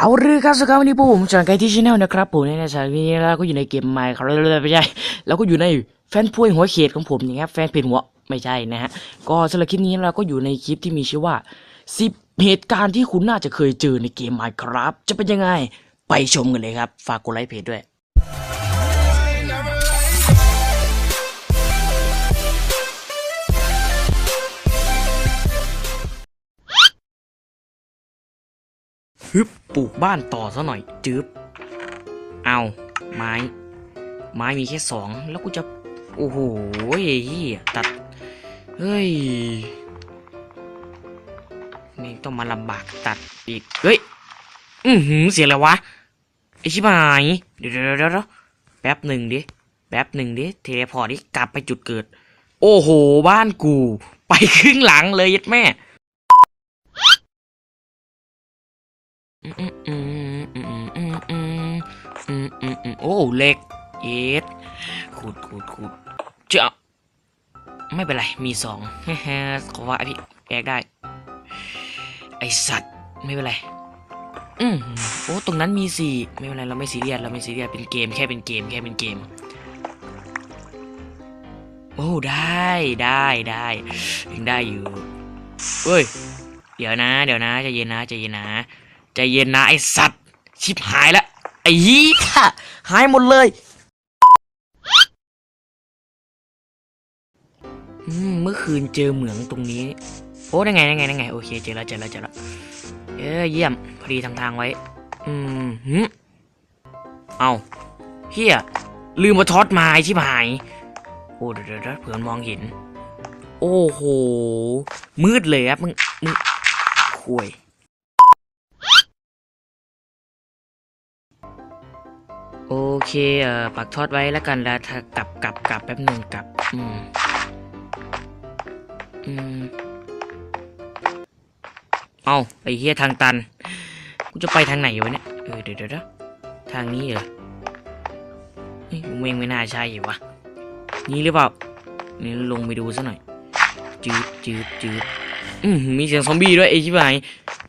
เอาเรื่องครับสกาววันนี้พวกผมจอนไกที่ชแนลนะครับผมในี่ยนะสากนี้แล้วก็อยู่ในเกมใหม่ครับไม่ใช่แล้วก็อยู่ในแฟนพุยหัวเขตของผมนะครับแฟนเพจหัวไม่ใช่นะฮะก็สำหรับคลิปนี้เราก็อยู่ในคลิปที่มีชื่อว่า 10 เหตุการณ์ที่คุณน่าจะเคยเจอในเกมใหม่ครับ จะเป็นยังไงไปชมกันเลยครับ ฝากกดไลค์เพจด้วย ฮึบปลูกบ้านต่อซะหน่อยจืบเอาไม้ ไม้มีแค่สองแล้วกูจะ โอ้โหเฮียตัด เฮ้ยนี่ต้องมาลำบากตัดอีก เฮ้ย อือหือเสียงอะไรวะไอชิบหาย เดี๋ยวเดี๋ยวเดี๋ยวแป๊บหนึ่งดิ แป๊บหนึ่งดิ เทเลพอร์ตดิกลับไปจุดเกิด โอ้โห บ้านกู ไปครึ่งหลังเลยยัดแม่ โอ้เหล็กเอ็ดขูดขูดขูดเจ้าไม่เป็นไร มีสองขอว่าพี่แอกได้ ไอสัตว์ไม่เป็นไรอืมโอ้ตรงนั้นมีสี่ไม่เป็นไรเราไม่ซีเรียสเราไม่ซีเรียสเป็นเกมแค่เป็นเกมแค่เป็นเกม โอ้ได้ได้ได้ยังได้อยู่เฮ้ย เดี๋ยวนะ เดี๋ยวนะใจเย็นนะใจเย็นนะ ใจเย็นนะไอสัตว์ ชิบหายแล้วไอ้ยี่ค่ะ หายหมดเลยอืมเมื่อคืนเจอเหมืองตรงนี้ โอ้ได้ไงได้ไงได้ไง โอเค เจอแล้วเจอแล้วเจอแล้ว เอ้ยเยี่ยม พอดีทำทางไว้ อืมหึเอาเฮียลืมมาทอดไม้ชิบหาย โอ้เดี๋ยวเดี๋ยวเดี๋ยวเผื่อมองเห็น โอ้โห มืดเลยครับมึงมึงคุย โอเคเอ่อปักทอดไว้แล้วกันแล้วถ้ากลับกลับกลับแป๊บหนึ่งกลับ อืม อืม เอาไอ้เฮียทางตัน กูจะไปทางไหนวะเนี่ย เออเดี๋ยวเดี๋ยวทางนี้เหรอเฮ้ยเมงไม่น่าใช่เหรอวะ นี่หรือเปล่า นี่ลงไปดูซะหน่อย จืดจืดจืดอืมมีเสียงซอมบี้ด้วยไอ้ชิบหาย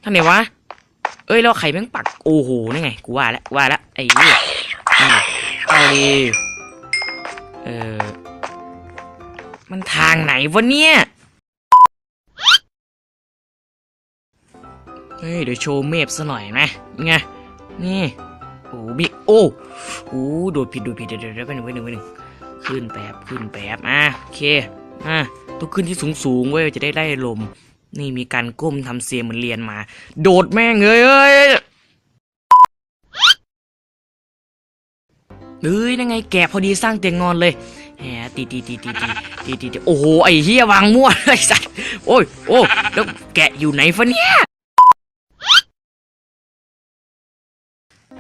ท่านไหนวะ เอ้ยแล้วไข่แม่งปัก โอ้โห นี่ไง กูว่าแล้วว่าแล้วไอ้เหี้ย อืมเอาดีเออ มันทางไหนวะเนี่ย เฮ้ย เดี๋ยวโชว์เมฟซะหน่อยนะไง นี่ โอ้บิโอ้โอ้โดดผิดโดดผิดเดี๋ยวเดี๋ยวเดี๋ยวไปหนึ่งไปหนึ่งไปหนึ่งขึ้นแป๊บขึ้นแป๊บอะโอเค อะต้องขึ้นที่สูงสูงๆเว้ยจะได้ได้ลม นี่มีการก้มทำเสียงเหมือนเรียนมา โดดแม่งเลยเอ้ย เอ้ยยังไงแกพอดีสร้างเตียงนอนเลยแหมตีตีตีตีตีตีตีโอ้โหไอ้เฮียวางมั่วไอ้สัสโอ้ยโอ้แล้วแกะอยู่ไหนฟะเนี่ย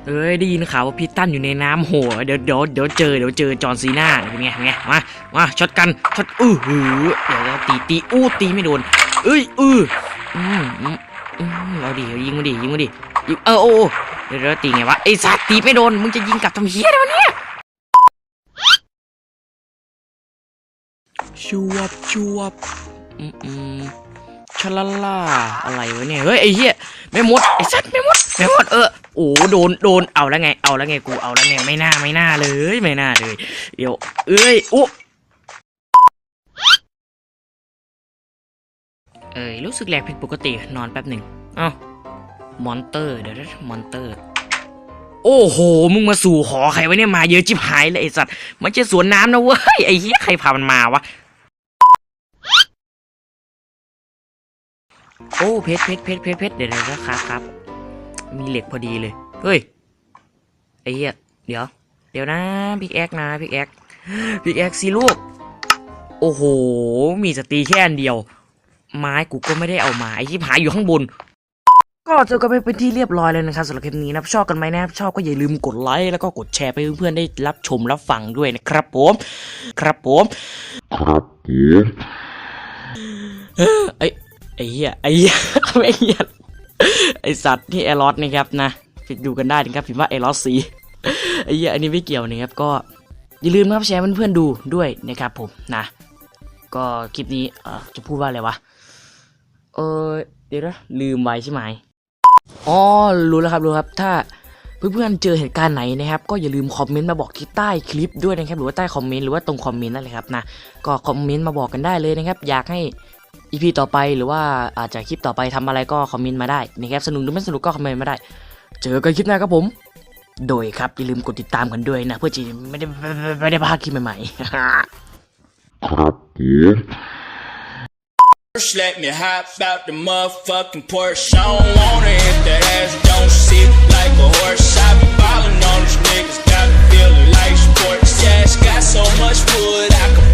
เอ้ยได้ยินข่าวว่าพิตันอยู่ในน้ำโหเดี๋ยวเดี๋ยวเดี๋ยวเจอเดี๋ยวเจอจอนซีน่าเป็นไงเป็นไงมามาช็อตกันช็อตอื้อหือเดี๋ยวตีตีอู้ตีไม่โดนเอ้ยอื้ออืมอเราดิยิงมาดิยิงมาดิเออโอ้ เดี๋ยวเดี๋ยวตีไงวะไอ้สัตว์ตีไม่โดน มึงจะยิงกลับทำเฮียอะไรวะเนี่ยชวบชวบอืมอืมชะลาล่าอะไรวะเนี่ย เฮ้ยไอ้เหี้ยไม่หมดไอ้สัตว์ไม่หมดไม่หมดเออโอ้โดนโดนเอาแล้วไง เอาแล้วไงกูเอาแล้วไงไม่น่าไม่น่าเลยไม่น่าเลย เดี๋ยว เอ้ยอุ๊เอ้ยรู้สึกแหลกผิดปกตินอนแป๊บหนึ่งอ้า มอนเตอร์เดี๋ยวนะมอนเตอร์ โอ้โห มึงมาสู่หอใครวะเนี่ยมาเยอะจิบหายเลยไอสัตว์มันจะสวนน้ำนะเว้ยไอ้เหี้ยใครพามันมาวะโอ้เพชรเพชรเพชรเพชรเพชรเดี๋ยวนะครับครับ มีเหล็กพอดีเลย เฮ้ยไอ้เหี้ยเดี๋ยว เดี๋ยวนะพิกแอคนะพิกแอคพิกแอคสิลูก โอ้โห มีสตีแค่อันเดียว ไม้กูก็ไม่ได้เอามาไอ้ที่หายอยู่ข้างบน ก็เจอกันไปเป็นที่เรียบร้อยเลยนะครับสำหรับคลิปนี้นะชอบกันไหมนะชอบก็อย่าลืมกดไลค์แล้วก็กดแชร์ไปให้เพื่อนๆได้รับชมรับฟังด้วยนะครับผมครับผมไอ้ไอ้เหี้ยไอ้เหี้ยไอ้เหี้ยไอ้สัตว์ที่แอรอสนะครับนะไปดูกันได้นะครับพิมพ์ว่าแอรอสสีไอ้เหี้ยอันนี้ไม่เกี่ยวนะครับก็อย่าลืมนะครับแชร์ให้เพื่อนๆดูด้วยนะครับผมนะก็คลิปนี้เอ่อจะพูดว่าอะไรวะเออเดี๋ยวนะลืมไว้ใช่ไหม อ๋อรู้แล้วครับรู้ครับ ถ้าเพื่อนๆเจอเหตุการณ์ไหนนะครับ ก็อย่าลืมคอมเมนต์มาบอกที่ใต้คลิปด้วยนะครับ หรือว่าใต้คอมเมนต์หรือว่าตรงคอมเมนต์นั่นเลยครับนะก็คอมเมนต์มาบอกกันได้เลยนะครับ อยากให้อีพีต่อไปหรือว่าอาจจะคลิปต่อไปทำอะไรก็คอมเมนต์มาได้นะครับสนุกหรือไม่สนุกก็คอมเมนต์มาได้ เจอกันคลิปหน้าครับผม โดยครับอย่าลืมกดติดตามกันด้วยนะ เพื่อจะไม่ได้ไม่ได้พลาดคลิปใหม่ๆ First, let me hop out the motherfucking Porsche. I don't wanna hit the ass, don't sit like a horse. I be ballin' on these niggas, got me feeling like sports. Yeah, it's got so much wood, I could